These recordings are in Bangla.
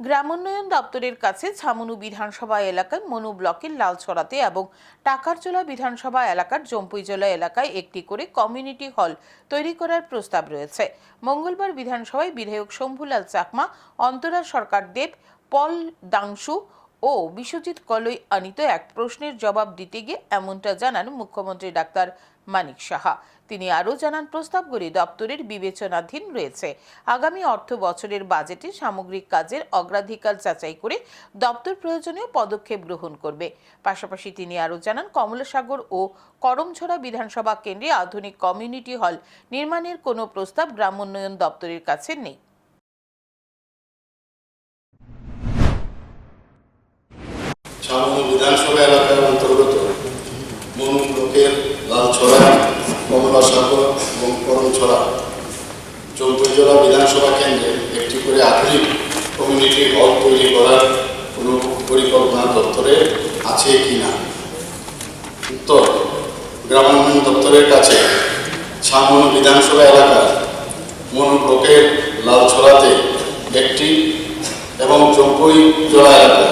গ্রামোন্নয়ন দপ্তরের কাছে ছামনু বিধানসভা এলাকার মনু ব্লকের লালছড়াতে এবং টাকারচোলা বিধানসভা এলাকার জম্পুইজলা এলাকায় একটি করে কমিউনিটি হল তৈরি করার প্রস্তাব রয়েছে। মঙ্গলবার বিধানসভায় বিধায়ক শম্ভুলাল চাকমা, অন্তরা সরকার দেব, পল দাংশু ও বিশ্বজিৎ কলই আনিত এক প্রশ্নের জবাব দিতে গিয়ে এমনটা জানান মুখ্যমন্ত্রী ডাক্তার মানিক সাহা। তিনি আরও জানান, প্রস্তাবগুলি দপ্তরের বিবেচনাধীন রয়েছে। আগামী অর্থ বছরের বাজেটে সামগ্রিক কাজের অগ্রাধিকার যাচাই করে দপ্তর প্রয়োজনীয় পদক্ষেপ গ্রহণ করবে। পাশাপাশি তিনি আরও জানান, কমলাসাগর ও করমছড়া বিধানসভা কেন্দ্রে আধুনিক কমিউনিটি হল নির্মাণের কোনো প্রস্তাব গ্রামোন্নয়ন দপ্তরের কাছে নেই। বিধানসভা এলাকার অন্তর্গত মনু ব্লকের লালছড়া কমলাসাগর এবং করমছড়া চৌদ্দজোড়া বিধানসভা কেন্দ্রে একটি করে আধুনিক কমিউনিটি হল তৈরি করার কোনো পরিকল্পনা দপ্তরে আছে কি না উত্তর গ্রামোন্নয়ন দপ্তরের কাছে ছামনু বিধানসভা এলাকার মনু ব্লকের লালছড়াতে একটি এবং চৌকই জোড়া এলাকা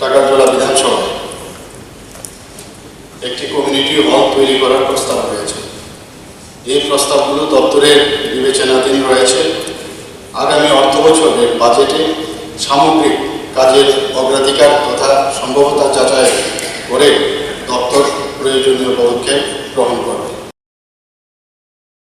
টাকারজোড়া কমিউনিটি হল তৈরি করার প্রস্তাব রয়েছে। এই প্রস্তাবগুলো দপ্তরের বিবেচনাধীন রয়েছে। আগামী অর্থ বছরের বাজেটে সামগ্রিক কাজের অগ্রাধিকার তথা সম্ভবতা যাচাই